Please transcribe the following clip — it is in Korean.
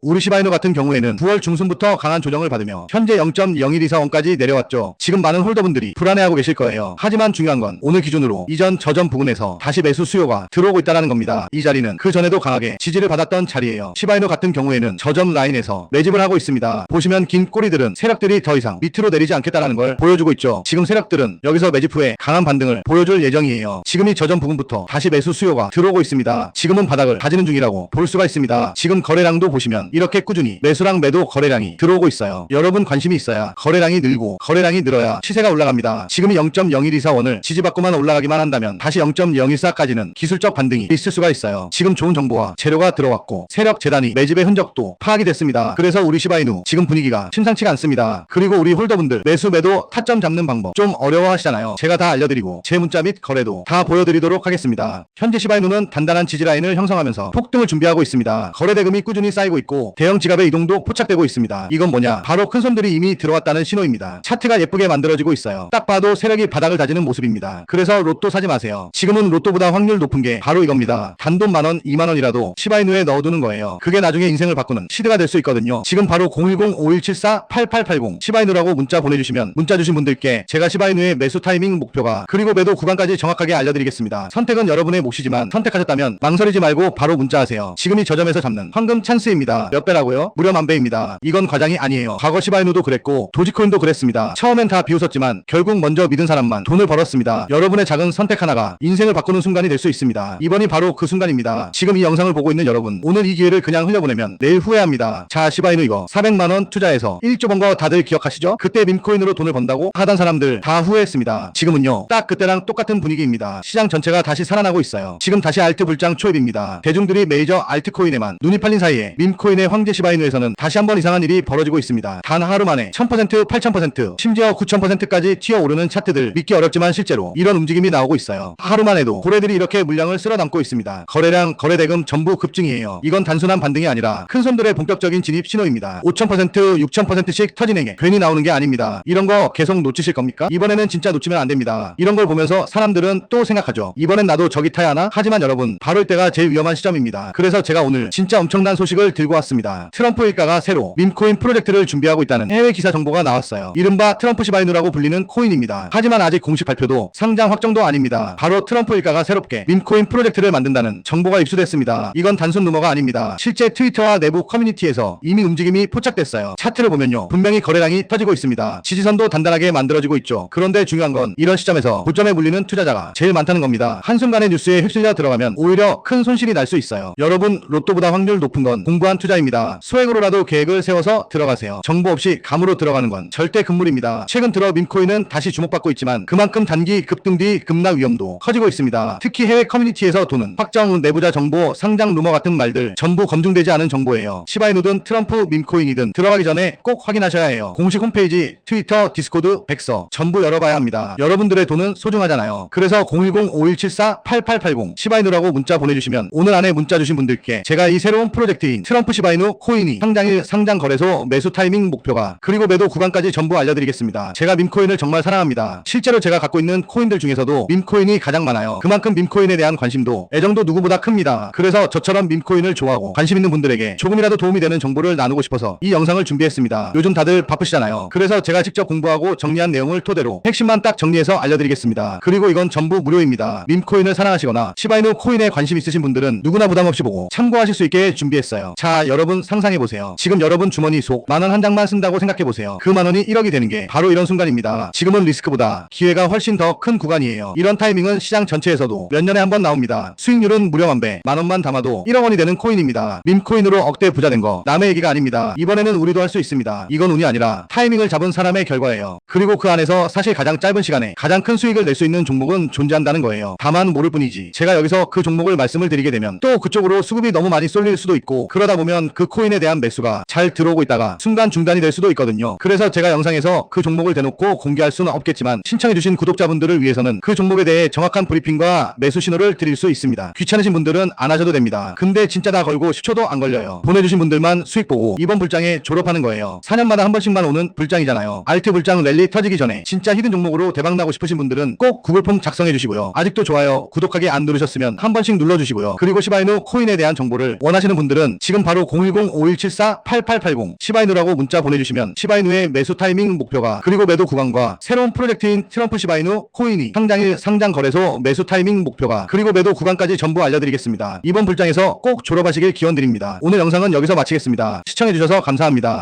우리 시바이노 같은 경우에는 9월 중순부터 강한 조정을 받으며 현재 0.0124원까지 내려왔죠. 지금 많은 홀더분들이 불안해하고 계실 거예요. 하지만 중요한 건 오늘 기준으로 이전 저점 부근에서 다시 매수 수요가 들어오고 있다는 겁니다. 이 자리는 그 전에도 강하게 지지를 받았던 자리예요. 시바이노 같은 경우에는 저점 라인에서 매집을 하고 있습니다. 보시면 긴 꼬리들은 세력들이 더 이상 밑으로 내리지 않겠다는 걸 보여주고 있죠. 지금 세력들은 여기서 매집 후에 강한 반등을 보여줄 예정이에요. 지금이 저점 부근부터 다시 매수 수요가 들어오고 있습니다. 지금은 바닥을 다지는 중이라고 볼 수가 있습니다. 지금 거래량도 보시면 이렇게 꾸준히 매수랑 매도 거래량이 들어오고 있어요. 여러분 관심이 있어야 거래량이 늘고 거래량이 늘어야 시세가 올라갑니다. 지금이 0.0124원을 지지받고만 올라가기만 한다면 다시 0.014까지는 기술적 반등이 있을 수가 있어요. 지금 좋은 정보와 재료가 들어왔고 세력 재단이 매집의 흔적도 파악이 됐습니다. 그래서 우리 시바이누 지금 분위기가 심상치가 않습니다. 그리고 우리 홀더분들 매수 매도 타점 잡는 방법 좀 어려워하시잖아요. 제가 다 알려드리고 제 문자 및 거래도 다 보여드리도록 하겠습니다. 현재 시바이누는 단단한 지지 라인을 형성하면서 폭등을 준비하고 있습니다. 거래 대금이 꾸준히 쌓이고 있고 대형 지갑의 이동도 포착되고 있습니다. 이건 뭐냐? 바로 큰 손들이 이미 들어왔다는 신호입니다. 차트가 예쁘게 만들어지고 있어요. 딱 봐도 세력이 바닥을 다지는 모습입니다. 그래서 로또 사지 마세요. 지금은 로또보다 확률 높은 게 바로 이겁니다. 단돈 만원, 2만원이라도 시바이누에 넣어두는 거예요. 그게 나중에 인생을 바꾸는 시드가 될 수 있거든요. 지금 바로 010-5174-8880 시바이누라고 문자 보내주시면 문자 주신 분들께 제가 시바이누의 매수 타이밍 목표가 그리고 매도 구간까지 정확하게 알려드리겠습니다. 선택은 여러분의 몫이지만 선택하셨다면 망설이지 말고 바로 문자하세요. 지금이 저점에서 잡는 황금 찬스입니다. 몇 배라고요? 무려 만 배입니다. 이건 과장이 아니에요. 과거 시바이누도 그랬고 도지코인도 그랬습니다. 처음엔 다 비웃었지만 결국 먼저 믿은 사람만 돈을 벌었습니다. 여러분의 작은 선택 하나가 인생을 바꾸는 순간이 될 수 있습니다. 이번이 바로 그 순간입니다. 지금 이 영상을 보고 있는 여러분 오늘 이 기회를 그냥 흘려보내면 내일 후회합니다. 자 시바이누 이거 400만원 투자해서 1조 번거 다들 기억하시죠? 그때 밈코인으로 돈을 번다고 하던 사람들 다 후회했습니다. 지금은요 딱 그때랑 똑같은 분위기입니다. 시장 전체가 다시 살아나고 있어요. 지금 다시 알트 불장 초입입니다. 대중들이 메이저 알트코인에만 눈이 팔린 사이에 밈코 인의 황제 시바이누에서는 다시 한번 이상한 일이 벌어지고 있습니다. 단 하루 만에 1000% 8000% 심지어 9000%까지 튀어오르는 차트들 믿기 어렵지만 실제로 이런 움직임이 나오고 있어요. 하루만 해도 고래들이 이렇게 물량을 쓸어 담고 있습니다. 거래량 거래대금 전부 급증이에요. 이건 단순한 반등이 아니라 큰 손들의 본격적인 진입 신호입니다. 5000% 6000%씩 터지는 게 괜히 나오는 게 아닙니다. 이런 거 계속 놓치실 겁니까? 이번에는 진짜 놓치면 안 됩니다. 이런 걸 보면서 사람들은 또 생각하죠. 이번엔 나도 저기 타야 하나? 하지만 여러분 바로 이때가 제일 위험한 시점입니다. 그래서 제가 오늘 진짜 엄청난 소식을 들고 왔습니다. 트럼프 일가가 새로 밈코인 프로젝트를 준비하고 있다는 해외 기사 정보가 나왔어요. 이른바 트럼프 시바이누라고 불리는 코인입니다. 하지만 아직 공식 발표도 상장 확정도 아닙니다. 바로 트럼프 일가가 새롭게 밈코인 프로젝트를 만든다는 정보가 입수됐습니다. 이건 단순 루머가 아닙니다. 실제 트위터와 내부 커뮤니티에서 이미 움직임이 포착됐어요. 차트를 보면요. 분명히 거래량이 터지고 있습니다. 지지선도 단단하게 만들어지고 있죠. 그런데 중요한 건 이런 시점에서 고점에 물리는 투자자가 제일 많다는 겁니다. 한순간의 뉴스에 휩쓸려 들어가면 오히려 큰 손실이 날 수 있어요. 여러분 로또보다 확률 높은 건 공부한 투자 입니다. 소액으로라도 계획을 세워서 들어가세요. 정보 없이 감으로 들어가는 건 절대 금물입니다. 최근 들어 밈코인은 다시 주목받고 있지만 그만큼 단기 급등 뒤 급락 위험도 커지고 있습니다. 특히 해외 커뮤니티에서 도는 확정 후 내부자 정보, 상장 루머 같은 말들 전부 검증되지 않은 정보예요. 시바이누든 트럼프 밈코인이든 들어가기 전에 꼭 확인하셔야 해요. 공식 홈페이지, 트위터, 디스코드, 백서 전부 열어봐야 합니다. 여러분들의 돈은 소중하잖아요. 그래서 010-5174-8880 시바이누라고 문자 보내주시면 오늘 안에 문자 주신 분들께 제가 이 새로운 프로젝트인 트럼프 시바이 누 코인이 상장일 상장 거래소 매수 타이밍 목표가 그리고 매도 구간까지 전부 알려드리겠습니다. 제가 밈코인을 정말 사랑합니다. 실제로 제가 갖고 있는 코인들 중에서도 밈코인이 가장 많아요. 그만큼 밈코인에 대한 관심도 애정도 누구보다 큽니다. 그래서 저처럼 밈코인을 좋아하고 관심 있는 분들에게 조금이라도 도움이 되는 정보를 나누고 싶어서 이 영상을 준비했습니다. 요즘 다들 바쁘시잖아요. 그래서 제가 직접 공부하고 정리한 내용을 토대로 핵심만 딱 정리해서 알려드리겠습니다. 그리고 이건 전부 무료입니다. 밈코인을 사랑하시거나 시바이누 코인에 관심 있으신 분들은 누구나 부담 없이 보고 참고하실 수 있게 준비했어요. 자, 여러분 상상해 보세요. 지금 여러분 주머니 속 만 원 한 장만 쓴다고 생각해 보세요. 그 만 원이 1억이 되는 게 바로 이런 순간입니다. 지금은 리스크보다 기회가 훨씬 더 큰 구간이에요. 이런 타이밍은 시장 전체에서도 몇 년에 한 번 나옵니다. 수익률은 무려 만 배, 만 원만 담아도 1억 원이 되는 코인입니다. 밈코인으로 억대 부자 된 거 남의 얘기가 아닙니다. 이번에는 우리도 할 수 있습니다. 이건 운이 아니라 타이밍을 잡은 사람의 결과예요. 그리고 그 안에서 사실 가장 짧은 시간에 가장 큰 수익을 낼 수 있는 종목은 존재한다는 거예요. 다만 모를 뿐이지. 제가 여기서 그 종목을 말씀을 드리게 되면 또 그쪽으로 수급이 너무 많이 쏠릴 수도 있고 그러다 보면 그 코인에 대한 매수가 잘 들어오고 있다가 순간 중단이 될 수도 있거든요. 그래서 제가 영상에서 그 종목을 대놓고 공개할 수는 없겠지만 신청해주신 구독자분들을 위해서는 그 종목에 대해 정확한 브리핑과 매수 신호를 드릴 수 있습니다. 귀찮으신 분들은 안 하셔도 됩니다. 근데 진짜 다 걸고 10초도 안 걸려요. 보내주신 분들만 수익 보고 이번 불장에 졸업하는 거예요. 4년마다 한 번씩만 오는 불장이잖아요. 알트 불장 랠리 터지기 전에 진짜 히든 종목으로 대박 나고 싶으신 분들은 꼭 구글 폼 작성해 주시고요. 아직도 좋아요, 구독하기 안 누르셨으면 한 번씩 눌러주시고요. 그리고 시바이누 코인에 대한 정보를 원하시는 분들은 지금 바로 010-5174-8880 시바이누라고 문자 보내주시면 시바이누의 매수 타이밍 목표가 그리고 매도 구간과 새로운 프로젝트인 트럼프 시바이누 코인이 상장일 상장 거래소 매수 타이밍 목표가 그리고 매도 구간까지 전부 알려드리겠습니다. 이번 불장에서 꼭 졸업하시길 기원드립니다. 오늘 영상은 여기서 마치겠습니다. 시청해주셔서 감사합니다.